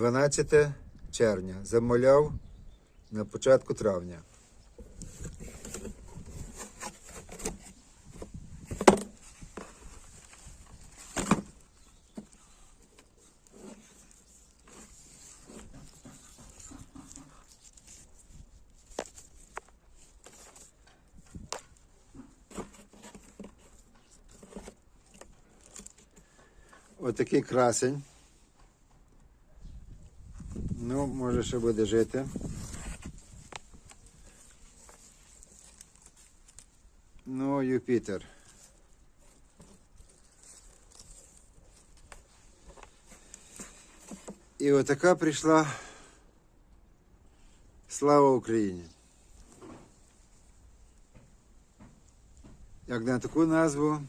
12 червня. Замовляв на початку травня. Отакий красень. Ну, може ще буде жити. Ну, Юпітер. І отака прийшла слава Україні. Як на таку назву